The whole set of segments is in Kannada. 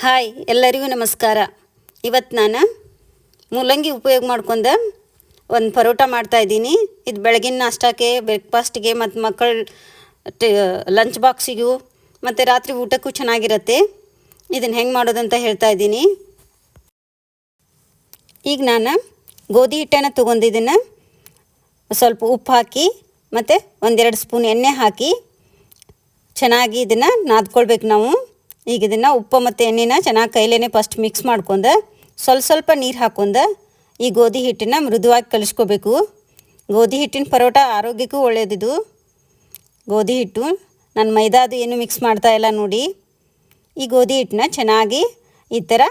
ಹಾಯ್, ಎಲ್ಲರಿಗೂ ನಮಸ್ಕಾರ. ಇವತ್ತು ನಾನು ಮೂಲಂಗಿ ಉಪಯೋಗ ಮಾಡ್ಕೊಂಡು ಒಂದು ಪರೋಟ ಮಾಡ್ತಾಯಿದ್ದೀನಿ ಇದು ಬೆಳಗಿನ ನಾಷ್ಟಕ್ಕೆ, ಬ್ರೇಕ್ಫಾಸ್ಟ್ಗೆ ಮತ್ತು ಮಕ್ಕಳ ಲಂಚ್ ಬಾಕ್ಸಿಗೂ ಮತ್ತು ರಾತ್ರಿ ಊಟಕ್ಕೂ ಚೆನ್ನಾಗಿರುತ್ತೆ. ಇದನ್ನು ಹೆಂಗೆ ಮಾಡೋದಂತ ಹೇಳ್ತಾ ಇದ್ದೀನಿ. ಈಗ ನಾನು ಗೋಧಿ ಹಿಟ್ಟನ್ನು ತೊಗೊಂಡಿದ್ದನ್ನು ಸ್ವಲ್ಪ ಉಪ್ಪು ಹಾಕಿ ಮತ್ತು ಒಂದೆರಡು ಸ್ಪೂನ್ ಎಣ್ಣೆ ಹಾಕಿ ಚೆನ್ನಾಗಿ ಇದನ್ನು ನಾದ್ಕೊಳ್ಬೇಕು ನಾವು. ಈಗ ಇದನ್ನು ಉಪ್ಪು ಮತ್ತು ಎಣ್ಣೆನ ಚೆನ್ನಾಗಿ ಕೈಲೇ ಫಸ್ಟ್ ಮಿಕ್ಸ್ ಮಾಡ್ಕೊಂಡು ಸ್ವಲ್ಪ ಸ್ವಲ್ಪ ನೀರು ಹಾಕೊಂಡು ಈ ಗೋಧಿ ಹಿಟ್ಟನ್ನು ಮೃದುವಾಗಿ ಕಲಿಸ್ಕೋಬೇಕು. ಗೋಧಿ ಹಿಟ್ಟಿನ ಪರೋಟ ಆರೋಗ್ಯಕ್ಕೂ ಒಳ್ಳೆಯದಿದು ಗೋಧಿ ಹಿಟ್ಟು ನಾನು ಮೈದಾದು ಏನು ಮಿಕ್ಸ್ ಮಾಡ್ತಾ ಇಲ್ಲ ನೋಡಿ. ಈ ಗೋಧಿ ಹಿಟ್ಟನ್ನ ಚೆನ್ನಾಗಿ ಈ ಥರ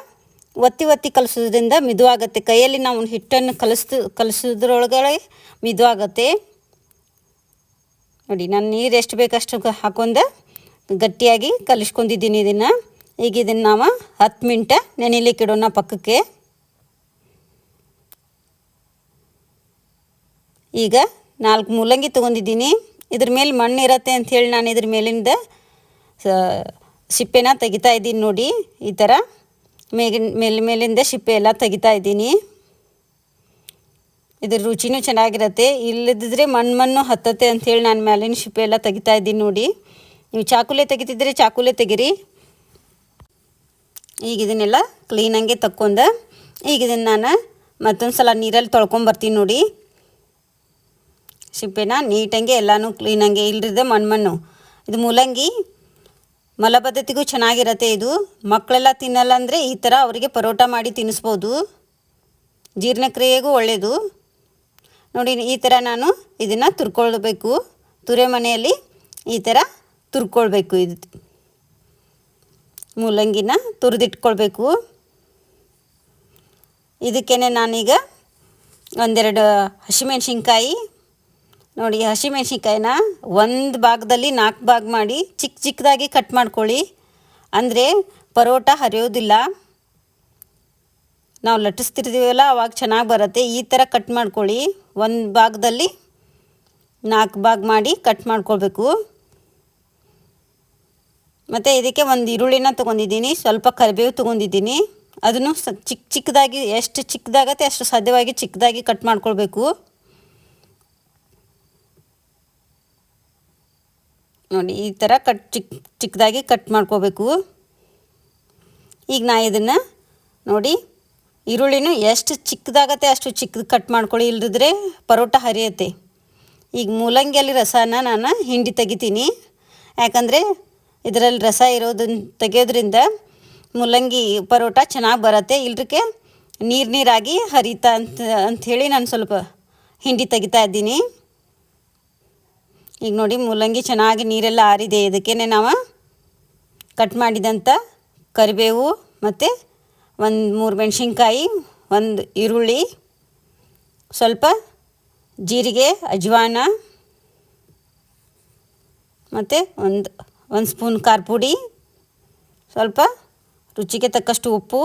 ಒತ್ತಿ ಒತ್ತಿ ಕಲಿಸೋದ್ರಿಂದ ಮಿದುವಾಗುತ್ತೆ. ಕೈಯಲ್ಲಿ ನಾವು ಹಿಟ್ಟನ್ನು ಕಲಿಸ್ದು, ಕಲಿಸೋದ್ರೊಳಗಡೆ ಮಿದುವಾಗತ್ತೆ. ನೋಡಿ, ನಾನು ನೀರು ಎಷ್ಟು ಬೇಕಷ್ಟು ಹಾಕೊಂಡು ಗಟ್ಟಿಯಾಗಿ ಕಲಿಸ್ಕೊಂಡಿದ್ದೀನಿ ಇದನ್ನು. ಈಗ ಇದನ್ನು ನಾವು ಹತ್ತು ಮಿನಿಟ ನೆನೆಲಿಕ್ಕೆ ಇಡೋಣ ಪಕ್ಕಕ್ಕೆ. ಈಗ ನಾಲ್ಕು ಮೂಲಂಗಿ ತೊಗೊಂಡಿದ್ದೀನಿ. ಇದ್ರ ಮೇಲೆ ಮಣ್ಣು ಇರತ್ತೆ ಅಂಥೇಳಿ ನಾನು ಇದ್ರ ಮೇಲಿಂದ ಸಿಪ್ಪೆನ ತೆಗಿತಾ ಇದ್ದೀನಿ ನೋಡಿ, ಈ ಥರ ಮೇಗಿನ, ಮೇಲೆ, ಮೇಲಿಂದ ಸಿಪ್ಪೆ ಎಲ್ಲ ತೆಗಿತಾ ಇದ್ದೀನಿ. ಇದ್ರ ರುಚಿನೂ ಚೆನ್ನಾಗಿರತ್ತೆ. ಇಲ್ಲದಿದ್ದರೆ ಮಣ್ಣು ಮಣ್ಣು ಹತ್ತತ್ತೆ ಅಂಥೇಳಿ ನಾನು ಮೇಲಿನ ಸಿಪ್ಪೆ ಎಲ್ಲ ತೆಗಿತಾ ಇದ್ದೀನಿ ನೋಡಿ. ನೀವು ಚಾಕುಲೆ ತೆಗಿತಿದ್ರೆ ಚಾಕುಲೆ ತೆಗೀರಿ. ಈಗ ಇದನ್ನೆಲ್ಲ ಕ್ಲೀನಂಗೆ ತಕ್ಕೊಂಡು, ಈಗ ಇದನ್ನು ನಾನು ಮತ್ತೊಂದು ಸಲ ನೀರಲ್ಲಿ ತೊಳ್ಕೊಂಬರ್ತೀನಿ ನೋಡಿ. ಸಿಪ್ಪೆನ ನೀಟಂಗೆ ಎಲ್ಲನೂ ಕ್ಲೀನಂಗೆ ಇಲ್ಲದಿದ್ದೆ ಮಣ್ಣು ಮಣ್ಣು ಇದು ಮೂಲಂಗಿ ಮಲಬದ್ಧತೆಗೂ ಚೆನ್ನಾಗಿರತ್ತೆ ಇದು. ಮಕ್ಕಳೆಲ್ಲ ತಿನ್ನಲ್ಲ ಅಂದರೆ ಈ ಥರ ಅವರಿಗೆ ಪರೋಟ ಮಾಡಿ ತಿನ್ನಿಸ್ಬೋದು. ಜೀರ್ಣಕ್ರಿಯೆಗೂ ಒಳ್ಳೆಯದು ನೋಡಿ ಈ ಥರ ನಾನು ಇದನ್ನು ತುರ್ಕೊಳ್ಬೇಕು. ತುರೆ ಮನೆಯಲ್ಲಿ ಈ ಥರ ತುರ್ಕೊಳ್ಬೇಕು ಇದು. ಮೂಲಂಗಿನ ತುರಿದಿಟ್ಕೊಳ್ಬೇಕು. ಇದಕ್ಕೇ ನಾನೀಗ ಒಂದೆರಡು ಹಸಿಮೆಣ್ಸಿನ್ಕಾಯಿ. ನೋಡಿ, ಹಸಿಮೆಣ್ಸಿನ್ಕಾಯಿನ ಒಂದು ಭಾಗದಲ್ಲಿ ನಾಲ್ಕು ಭಾಗ ಮಾಡಿ ಚಿಕ್ಕ ಚಿಕ್ಕದಾಗಿ ಕಟ್ ಮಾಡ್ಕೊಳ್ಳಿ. ಅಂದರೆ ಪರೋಟ ಹರಿಯೋದಿಲ್ಲ. ನಾವು ಲಟ್ಟಿಸ್ತಿರ್ತೀವಲ್ಲ, ಅವಾಗ ಚೆನ್ನಾಗಿ ಬರುತ್ತೆ. ಈ ಥರ ಕಟ್ ಮಾಡ್ಕೊಳ್ಳಿ. ಒಂದು ಭಾಗದಲ್ಲಿ ನಾಲ್ಕು ಭಾಗ ಮಾಡಿ ಕಟ್ ಮಾಡ್ಕೊಳ್ಬೇಕು. ಮತ್ತು ಇದಕ್ಕೆ ಒಂದು ಈರುಳ್ಳಿನ ತೊಗೊಂಡಿದ್ದೀನಿ, ಸ್ವಲ್ಪ ಕರಿಬೇವು ತೊಗೊಂಡಿದ್ದೀನಿ. ಅದನ್ನು ಸ ಚಿಕ್ಕ ಚಿಕ್ಕದಾಗಿ, ಎಷ್ಟು ಚಿಕ್ಕದಾಗತ್ತೆ ಅಷ್ಟು ಸಾಧ್ಯವಾಗಿ ಚಿಕ್ಕದಾಗಿ ಕಟ್ ಮಾಡ್ಕೊಳ್ಬೇಕು. ನೋಡಿ, ಈ ಥರ ಕಟ್ ಚಿಕ್ಕ ಚಿಕ್ಕದಾಗಿ ಕಟ್ ಮಾಡ್ಕೋಬೇಕು ಈಗ ನಾ ಇದನ್ನು ನೋಡಿ, ಈರುಳ್ಳಿನೂ ಎಷ್ಟು ಚಿಕ್ಕದಾಗತ್ತೆ ಅಷ್ಟು ಚಿಕ್ಕದು ಕಟ್ ಮಾಡ್ಕೊಳ್ಳಿ ಇಲ್ಲದಿದ್ರೆ ಪರೋಟ ಹರಿಯುತ್ತೆ. ಈಗ ಮೂಲಂಗಿಯಲ್ಲಿ ರಸನ ನಾನು ಹಿಂಡಿ ತೆಗಿತೀನಿ. ಯಾಕಂದರೆ ಇದರಲ್ಲಿ ರಸ ಇರೋದನ್ನ ತೆಗೆಯೋದ್ರಿಂದ ಮೂಲಂಗಿ ಪರೋಟ ಚೆನ್ನಾಗಿ ಬರುತ್ತೆ. ಇಲ್ರಿಕೆ ನೀರು ನೀರಾಗಿ ಹರಿತಾ ಅಂತ ಅಂಥೇಳಿ ನಾನು ಸ್ವಲ್ಪ ಹಿಂಡಿ ತೆಗಿತಾ ಇದ್ದೀನಿ. ಈಗ ನೋಡಿ ಮೂಲಂಗಿ ಚೆನ್ನಾಗಿ ನೀರೆಲ್ಲ ಆರಿದೆ. ಇದಕ್ಕೇ ನಾವು ಕಟ್ ಮಾಡಿದಂಥ ಕರಿಬೇವು ಮತ್ತು ಒಂದು ಮೂರು ಮೆಣಸಿನ್ಕಾಯಿ, ಒಂದು ಈರುಳ್ಳಿ, ಸ್ವಲ್ಪ ಜೀರಿಗೆ, ಅಜ್ವಾನ ಮತ್ತು ಒಂದು ಒಂದು ಸ್ಪೂನ್ ಖಾರ ಪುಡಿ, ಸ್ವಲ್ಪ ರುಚಿಗೆ ತಕ್ಕಷ್ಟು ಉಪ್ಪು,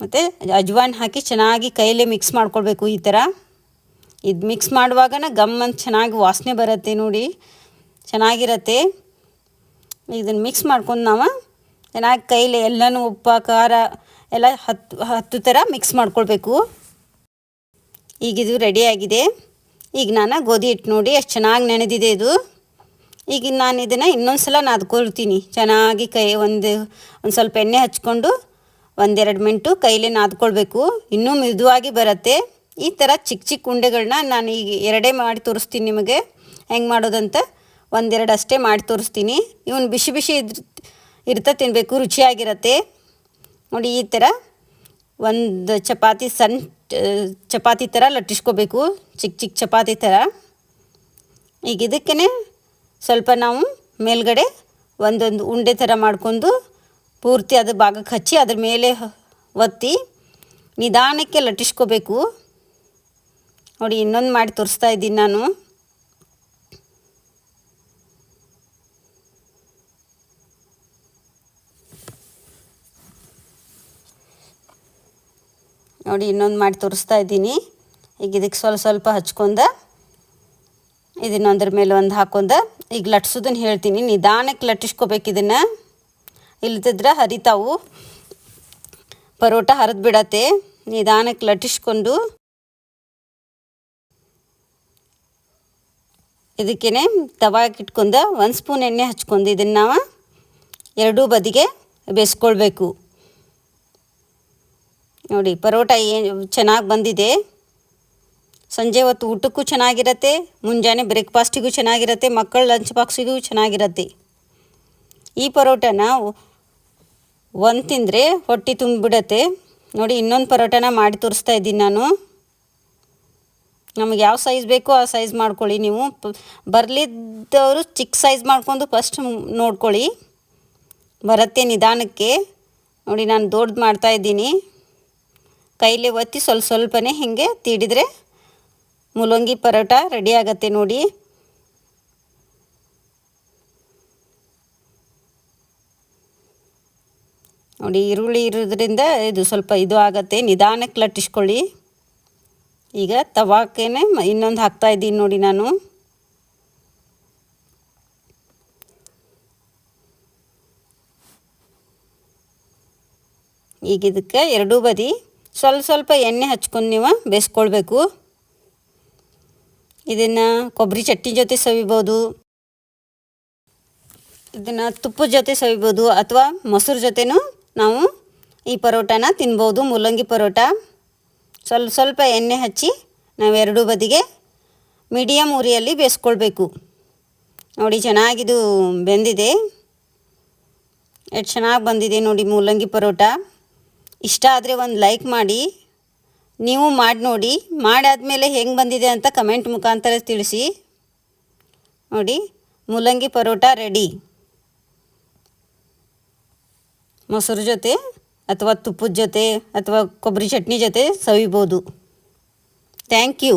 ಮತ್ತು ಅಜ್ವಾನ್ ಹಾಕಿ ಚೆನ್ನಾಗಿ ಕೈಯಲ್ಲೇ ಮಿಕ್ಸ್ ಮಾಡ್ಕೊಳ್ಬೇಕು ಈ ಥರ. ಇದು ಮಿಕ್ಸ್ ಮಾಡುವಾಗನ ಗಮ್ ಅಂತ ಚೆನ್ನಾಗಿ ವಾಸನೆ ಬರುತ್ತೆ ನೋಡಿ, ಚೆನ್ನಾಗಿರತ್ತೆ. ಇದನ್ನು ಮಿಕ್ಸ್ ಮಾಡ್ಕೊಂಡು ನಾವು ಚೆನ್ನಾಗಿ ಕೈಲಿ ಎಲ್ಲನೂ ಉಪ್ಪು, ಖಾರ ಎಲ್ಲ ಹತ್ತು ಹತ್ತು ಥರ ಮಿಕ್ಸ್ ಮಾಡ್ಕೊಳ್ಬೇಕು. ಈಗಿದು ರೆಡಿಯಾಗಿದೆ ಈಗ ನಾನು ಗೋಧಿ ಹಿಟ್ಟು ನೋಡಿ, ಎಷ್ಟು ಚೆನ್ನಾಗಿ ನೆನೆದಿದೆ ಇದು. ಈಗ ನಾನು ಇದನ್ನು ಇನ್ನೊಂದು ಸಲ ನಾದ್ಕೊಳ್ತೀನಿ ಚೆನ್ನಾಗಿ ಕೈ ಒಂದು ಒಂದು ಸ್ವಲ್ಪ ಎಣ್ಣೆ ಹಚ್ಕೊಂಡು ಒಂದೆರಡು ಮಿಂಟು ಕೈಲೇ ನಾದ್ಕೊಳ್ಬೇಕು ಇನ್ನೂ ಮೃದುವಾಗಿ ಬರುತ್ತೆ. ಈ ಥರ ಚಿಕ್ಕ ಚಿಕ್ಕ ಉಂಡೆಗಳನ್ನ ನಾನು ಈಗ ಎರಡೇ ಮಾಡಿ ತೋರಿಸ್ತೀನಿ ನಿಮಗೆ. ಹೆಂಗೆ ಮಾಡೋದಂತ ಒಂದೆರಡು ಅಷ್ಟೇ ಮಾಡಿ ತೋರಿಸ್ತೀನಿ. ಇವನು ಬಿಸಿ ಬಿಸಿ ಇದ್ರ ಇರ್ತ ತಿನ್ನಬೇಕು ರುಚಿಯಾಗಿರತ್ತೆ. ನೋಡಿ ಈ ಥರ ಒಂದು ಚಪಾತಿ ಸಣ್ಣ ಚಪಾತಿ ಥರ ಲಟ್ಟಿಸ್ಕೋಬೇಕು. ಚಿಕ್ಕ ಚಿಕ್ಕ ಚಪಾತಿ ಥರ ಈಗ ಇದಕ್ಕೇ ಸ್ವಲ್ಪ ನಾವು ಮೇಲ್ಗಡೆ ಒಂದೊಂದು ಉಂಡೆ ಥರ ಮಾಡ್ಕೊಂಡು ಪೂರ್ತಿ ಅದ್ರ ಭಾಗಕ್ಕೆ ಹಚ್ಚಿ ಅದ್ರ ಮೇಲೆ ಒತ್ತಿ ನಿಧಾನಕ್ಕೆ ಲಟ್ಟಿಸ್ಕೋಬೇಕು. ನೋಡಿ, ಇನ್ನೊಂದು ಮಾಡಿ ತೋರಿಸ್ತಾ ಇದ್ದೀನಿ ನಾನು. ನೋಡಿ, ಇನ್ನೊಂದು ಮಾಡಿ ತೋರಿಸ್ತಾ ಇದ್ದೀನಿ. ಈಗ ಇದಕ್ಕೆ ಸ್ವಲ್ಪ ಸ್ವಲ್ಪ ಹಚ್ಕೊಂಡ ಇದನ್ನೊಂದ್ರ ಮೇಲೆ ಒಂದು ಹಾಕೊಂದ. ಈಗ ಲಟ್ಸೋದನ್ನು ಹೇಳ್ತೀನಿ. ನಿಧಾನಕ್ಕೆ ಲಟ್ಟಿಸ್ಕೋಬೇಕು ಇದನ್ನು. ಇಲ್ದಿದ್ರೆ ಹರಿತಾವು. ಪರೋಟ ಹರಿದು ಬಿಡತ್ತೆ. ನಿಧಾನಕ್ಕೆ ಲಟ್ಟಿಸ್ಕೊಂಡು ಇದಕ್ಕೇನೆ ತವಾಗೆ ಇಟ್ಕೊಂಡ ಒಂದು ಸ್ಪೂನ್ ಎಣ್ಣೆ ಹಚ್ಕೊಂಡು ಇದನ್ನು ನಾವು ಎರಡೂ ಬದಿಗೆ ಬೇಯಿಸ್ಕೊಳ್ಬೇಕು ನೋಡಿ, ಪರೋಟ ಏನು ಚೆನ್ನಾಗಿ ಬಂದಿದೆ. ಸಂಜೆ ಹೊತ್ತು ಊಟಕ್ಕೂ ಚೆನ್ನಾಗಿರತ್ತೆ, ಮುಂಜಾನೆ ಬ್ರೇಕ್ಫಾಸ್ಟಿಗೂ ಚೆನ್ನಾಗಿರತ್ತೆ, ಮಕ್ಕಳ ಲಂಚ್ ಬಾಕ್ಸಿಗೂ ಚೆನ್ನಾಗಿರತ್ತೆ. ಈ ಪರೋಟನ ಒಂದು ತಿಂದರೆ ಹೊಟ್ಟೆ ತುಂಬಿಬಿಡತ್ತೆ. ನೋಡಿ, ಇನ್ನೊಂದು ಪರೋಟನ ಮಾಡಿ ತೋರಿಸ್ತಾ ಇದ್ದೀನಿ ನಾನು. ನಮಗೆ ಯಾವ ಸೈಜ್ ಬೇಕೋ ಆ ಸೈಜ್ ಮಾಡ್ಕೊಳ್ಳಿ ನೀವು. ಬರಲಿದ್ದವರು ಚಿಕ್ಕ ಸೈಜ್ ಮಾಡ್ಕೊಂಡು ಫಸ್ಟ್ ನೋಡ್ಕೊಳ್ಳಿ. ಬರುತ್ತೆ ನಿಧಾನಕ್ಕೆ. ನೋಡಿ, ನಾನು ದೊಡ್ಡದು ಮಾಡ್ತಾಯಿದ್ದೀನಿ ಕೈಲಿ ಒತ್ತಿ ಸ್ವಲ್ಪ ಸ್ವಲ್ಪನೇ ಹೀಗೆ ತೀಡಿದರೆ ಮೂಲಂಗಿ ಪರೋಟ ರೆಡಿ ಆಗತ್ತೆ ನೋಡಿ. ನೋಡಿ ಈರುಳ್ಳಿ ಇರೋದ್ರಿಂದ ಇದು ಸ್ವಲ್ಪ ಇದು ಆಗತ್ತೆ, ನಿಧಾನಕ್ಕೆ ಲಟ್ಟಿಸ್ಕೊಳ್ಳಿ. ಈಗ ತವಾಕೇನೆ ಇನ್ನೊಂದು ಹಾಕ್ತಾ ಇದ್ದೀನಿ ನೋಡಿ ನಾನು. ಈಗ ಇದಕ್ಕೆ ಎರಡೂ ಬದಿ, ಸ್ವಲ್ಪ ಸ್ವಲ್ಪ ಎಣ್ಣೆ ಹಚ್ಕೊಂಡು ನೀವು ಬೇಯಿಸ್ಕೊಳ್ಬೇಕು ಇದನ್ನು ಕೊಬ್ಬರಿ ಚಟ್ನಿ ಜೊತೆ ಸವಿಬೋದು. ಇದನ್ನು ತುಪ್ಪದ ಜೊತೆ ಸವಿಬೋದು ಅಥವಾ ಮೊಸರು ಜೊತೆನೂ ನಾವು ಈ ಪರೋಟಾನ ತಿನ್ಬೋದು, ಮೂಲಂಗಿ ಪರೋಟ. ಸ್ವಲ್ಪ ಸ್ವಲ್ಪ ಎಣ್ಣೆ ಹಚ್ಚಿ ನಾವು ಎರಡೂ ಬದಿಗೆ ಮೀಡಿಯಮ್ ಉರಿಯಲ್ಲಿ ಬೇಯಿಸ್ಕೊಳ್ಬೇಕು. ನೋಡಿ ಚೆನ್ನಾಗಿದು ಬೆಂದಿದೆ. ಎಷ್ಟು ಚೆನ್ನಾಗಿ ಬಂದಿದೆ ನೋಡಿ ಮೂಲಂಗಿ ಪರೋಟ. ಇಷ್ಟ ಆದರೆ ಒಂದು ಲೈಕ್ ಮಾಡಿ. ನೀವು ಮಾಡಿ ನೋಡಿ, ಮಾಡಾದಮೇಲೆ ಹೆಂಗೆ ಬಂದಿದೆ ಅಂತ ಕಮೆಂಟ್ ಮುಖಾಂತರ ತಿಳಿಸಿ. ನೋಡಿ, ಮೂಲಂಗಿ ಪರೋಟ ರೆಡಿ. ಮೊಸರು ಜೊತೆ ಅಥವಾ ತುಪ್ಪದ ಜೊತೆ ಅಥವಾ ಕೊಬ್ಬರಿ ಚಟ್ನಿ ಜೊತೆ ಸವಿಬೋದು. Thank you.